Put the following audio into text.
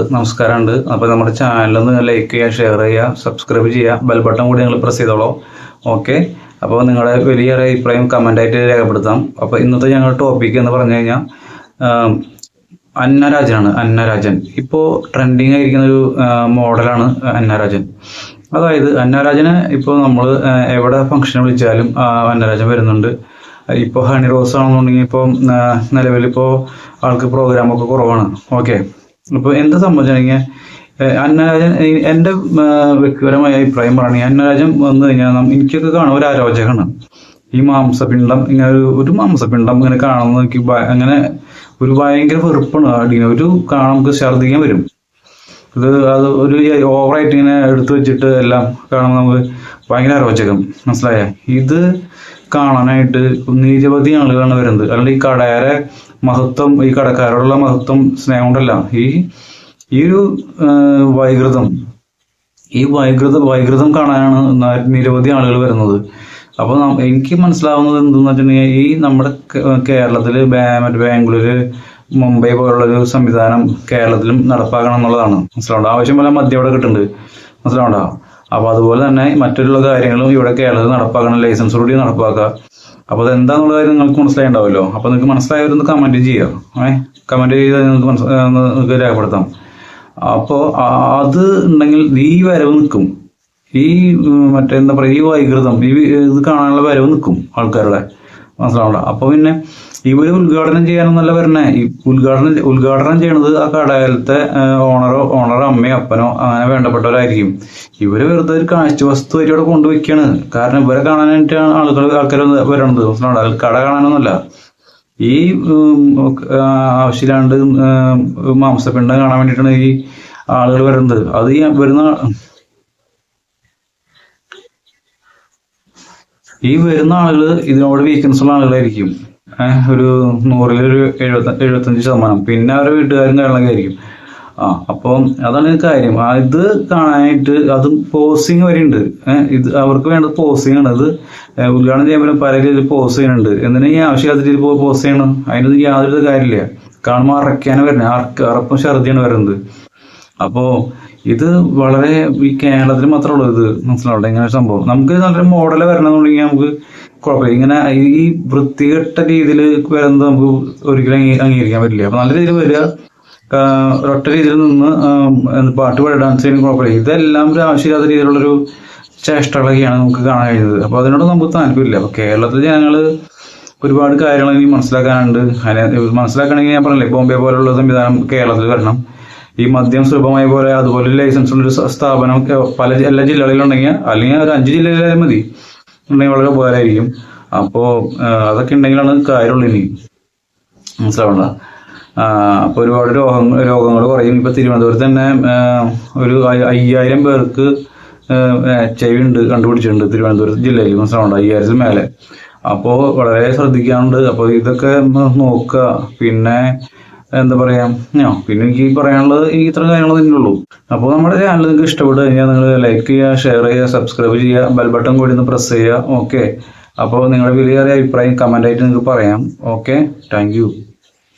നമസ്കാരമുണ്ട്. അപ്പോൾ നമ്മുടെ ചാനൽ ഒന്ന് ലൈക്ക് ചെയ്യുക ഷെയർ ചെയ്യുക സബ്സ്ക്രൈബ് ചെയ്യുക. ബെൽ ബട്ടൺ കൂടി നിങ്ങൾ പ്രസ് ചെയ്തോളൂ. ഓക്കെ അപ്പോൾ നിങ്ങളുടെ വലിയൊരു അഭിപ്രായം കമന്റായിട്ട് രേഖപ്പെടുത്താം. അപ്പോൾ ഇന്നത്തെ ഞങ്ങളുടെ ടോപ്പിക് എന്ന് പറഞ്ഞു കഴിഞ്ഞാൽ അന്നരാജനാണ്. അന്നരാജൻ. ഇപ്പോൾ ട്രെൻഡിങ് ആയിരിക്കുന്ന ഒരു മോഡലാണ് അന്നരാജൻ. അതായത് അന്നരാജനെ ഇപ്പോൾ നമ്മൾ എവിടെ ഫംഗ്ഷൻ വിളിച്ചാലും അന്നരാജൻ വരുന്നുണ്ട്. ഇപ്പോൾ ഹണി റോസ് ആണെന്നുണ്ടെങ്കിൽ ഇപ്പോൾ നിലവിലിപ്പോൾ ആൾക്ക് പ്രോഗ്രാമൊക്കെ കുറവാണ്. ഓക്കെ അപ്പോൾ എന്താ സംബന്ധിച്ചാണെങ്കിൽ അന്നരാജൻ എന്റെ വ്യക്തിപരമായ അഭിപ്രായം പറയുകയാണെങ്കിൽ അന്നരാജൻ വന്നു കഴിഞ്ഞാൽ എനിക്കൊക്കെ കാണാൻ ഒരു അരോചകമാണ് ഈ മാംസപിണ്ഡം ഇങ്ങനെ ഒരു ഒരു മാംസപിണ്ഡം ഇങ്ങനെ കാണുന്നത് എനിക്ക് അങ്ങനെ ഒരു ഭയങ്കര വെറുപ്പാണ് അടിക്കുന്നത് ഒരു കാണാൻ നമുക്ക് ഛർദ്ദിക്കാൻ വരും. ഇത് അത് ഒരു ഓവറായിട്ട് ഇങ്ങനെ എടുത്തു വെച്ചിട്ട് എല്ലാം കാണുമ്പോൾ നമുക്ക് ഭയങ്കര അരോചകം. മനസ്സിലായ? ഇത് കാണാനായിട്ട് നിരവധി ആളുകളാണ് വരുന്നത്. അല്ലെങ്കിൽ ഈ കടയുടെ മഹത്വം ഈ കടക്കാരോടുള്ള മഹത്വം സ്നേഹം കൊണ്ടല്ല ഈ ഈ ഒരു വൈകൃതം ഈ വൈകൃത വൈകൃതം കാണാനാണ് നിരവധി ആളുകൾ വരുന്നത്. അപ്പോൾ എനിക്ക് മനസ്സിലാവുന്നത് എന്തെന്ന് വെച്ചിട്ടുണ്ടെങ്കിൽ ഈ നമ്മുടെ കേരളത്തിൽ മറ്റേ ബാംഗ്ലൂര് മുംബൈ പോലുള്ള ഒരു സംവിധാനം കേരളത്തിലും നടപ്പാക്കണം എന്നുള്ളതാണ്. മനസ്സിലാവുണ്ടോ? ആവശ്യം പോലെ മദ്യം അവിടെ കിട്ടുന്നുണ്ട് മനസ്സിലാവുണ്ടോ? അപ്പോൾ അതുപോലെ തന്നെ മറ്റുള്ള കാര്യങ്ങളും ഇവിടെ കേരളത്തിൽ നടപ്പാക്കണം ലൈസൻസ് കൂടി നടപ്പാക്കുക. അപ്പോൾ അതെന്താന്നുള്ള കാര്യം നിങ്ങൾക്ക് മനസ്സിലായിണ്ടാവല്ലോ അപ്പോൾ നിങ്ങൾക്ക് മനസ്സിലായവരൊന്ന് കമന്റ് ചെയ്യുക. ഏഹ് കമന്റ് ചെയ്ത് നിങ്ങൾക്ക് മനസ്സ് നിങ്ങൾക്ക് രേഖപ്പെടുത്താം. അപ്പോൾ അത് ഉണ്ടെങ്കിൽ ഈ വരവ് നിൽക്കും. ഈ മറ്റേ എന്താ പറയുക ഈ വൈകൃതം ഈ ഇത് കാണാനുള്ള വരവ് നിൽക്കും ആൾക്കാരുടെ. മനസ്സിലാവണ്ട അപ്പോൾ പിന്നെ ഇവർ ഉദ്ഘാടനം ചെയ്യാനൊന്നല്ല വരണേ. ഈ ഉദ്ഘാടനം ഉദ്ഘാടനം ചെയ്യണത് ആ കടയിലത്തെ ഓണറോ ഓണറോ അമ്മയോ അപ്പനോ അങ്ങനെ വേണ്ടപ്പെട്ടവരായിരിക്കും. ഇവർ വെറുതെ ഒരു കാഴ്ച വസ്തു ആയിട്ട് ഇവിടെ കൊണ്ടുവയ്ക്കാണ്. കാരണം ഇവരെ കാണാനായിട്ടാണ് ആളുകൾ ആൾക്കാർ വരണത് മനസ്സിലാവണ്ട കട കാണാനൊന്നുമല്ല ഈ ആവശ്യമില്ലാണ്ട് മാംസപിണ്ഡം കാണാൻ വേണ്ടിയിട്ടാണ് ഈ ആളുകൾ വരുന്നത് അത് ഈ വരുന്ന ഈ വരുന്ന ആളുകൾ ഇതിനോട് വീക്ക്നെസ് ഉള്ള ആളുകളായിരിക്കും. ഒരു നൂറിലൊരു എഴുപത്തി എഴുപത്തഞ്ച് ശതമാനം. പിന്നെ അവരുടെ വീട്ടുകാരും കാര്യങ്ങളൊക്കെ ആയിരിക്കും. ആ അപ്പം അതാണ് കാര്യം. ഇത് കാണാനായിട്ട് അത് പോസിങ് വരെ ഉണ്ട്. ഇത് അവർക്ക് വേണ്ടത് പോസിങ് ആണ്. അത് ഉദ്ഘാടനം ചെയ്യുമ്പോൾ പല രീതിയിൽ പോസ് ചെയ്യുന്നുണ്ട്. എന്തിനാ ഈ ആവശ്യമില്ലാത്ത രീതിയിൽ പോസ് ചെയ്യണം? അതിനൊന്നും യാതൊരു കാര്യമില്ല. കാണുമ്പോൾ അറക്കാനാണ് വരുന്നത് അറക്ക അറപ്പം ഛർദിയാണ് വരുന്നത്. അപ്പോ ഇത് വളരെ ഈ കേരളത്തിൽ മാത്രമേ ഇത് മനസ്സിലാവുള്ളൂ. ഇങ്ങനെ സംഭവം. നമുക്ക് നല്ലൊരു മോഡൽ വരണമെന്നുണ്ടെങ്കിൽ നമുക്ക് കുഴപ്പമില്ല. ഇങ്ങനെ ഈ വൃത്തികെട്ട രീതിയിൽ വരുന്നത് നമുക്ക് ഒരിക്കലും അംഗീ- അംഗീകരിക്കാൻ പറ്റില്ല. അപ്പൊ നല്ല രീതിയിൽ വരിക. ഒരൊറ്റ രീതിയിൽ നിന്ന് പാട്ട് പാടി ഡാൻസ് ചെയ്യുന്ന കുഴപ്പമില്ല. ഇതെല്ലാം ഒരു ആവശ്യമില്ലാത്ത രീതിയിലുള്ളൊരു ചേഷ്ടകളൊക്കെയാണ് നമുക്ക് കാണാൻ കഴിയുന്നത് അപ്പൊ അതിനോട് നമുക്ക് താല്പര്യമില്ല. അപ്പൊ കേരളത്തിലെ ജനങ്ങൾ ഒരുപാട് കാര്യങ്ങൾ ഇനി മനസ്സിലാക്കാനുണ്ട്. അതിനെ മനസ്സിലാക്കണമെങ്കിൽ ഞാൻ പറഞ്ഞില്ലേ ബോംബെ പോലുള്ള സംവിധാനം കേരളത്തിൽ വരണം. ഈ മദ്യം സുലഭമായ പോലെ അതുപോലെ ലൈസൻസ് ഉള്ള ഒരു സ്ഥാപനം പല എല്ലാ എല്ലാ ജില്ലകളിലുണ്ടെങ്കിൽ അല്ലെങ്കിൽ ഒരു അഞ്ച് ജില്ലയിലായാലും മതി. ഉണ്ടെങ്കിൽ വളരെ ഉപകാരമായിരിക്കും. അപ്പോൾ അതൊക്കെ ഉണ്ടെങ്കിലാണ് കാര്യമുള്ളൂ ഇനി. മനസ്സിലാവണ്ട അപ്പോൾ ഒരുപാട് രോഗങ്ങൾ രോഗങ്ങൾ കുറയും. ഇപ്പൊ തിരുവനന്തപുരത്ത് തന്നെ ഒരു അയ്യ- അയ്യായിരം പേർക്ക് എച്ച് ഐ വി ഉണ്ട് കണ്ടുപിടിച്ചിട്ടുണ്ട് തിരുവനന്തപുരത്ത് ജില്ലയിൽ. മനസ്സിലാവണ്ട അയ്യായിരത്തിൽ മേലെ. അപ്പോൾ വളരെ ശ്രദ്ധിക്കാനുണ്ട്. അപ്പോൾ ഇതൊക്കെ നോക്കുക. പിന്നെ എന്താ പറയാ? ഞാ പിന്നെ എനിക്ക് പറയാനുള്ളത് എനിക്ക് ഇത്ര കാര്യങ്ങൾ തന്നെ ഉള്ളൂ. അപ്പോൾ നമ്മുടെ ചാനൽ നിങ്ങൾക്ക് ഇഷ്ടപ്പെട്ട് കഴിഞ്ഞാൽ നിങ്ങൾ ലൈക്ക് ചെയ്യുക ഷെയർ ചെയ്യുക സബ്സ്ക്രൈബ് ചെയ്യുക ബെൽ ബട്ടൺ കൂടി ഒന്ന് പ്രസ് ചെയ്യുക. ഓക്കെ അപ്പോൾ നിങ്ങളുടെ വിലയേറിയ അഭിപ്രായം കമന്റായിട്ട് നിങ്ങൾക്ക് പറയാം. Okay thank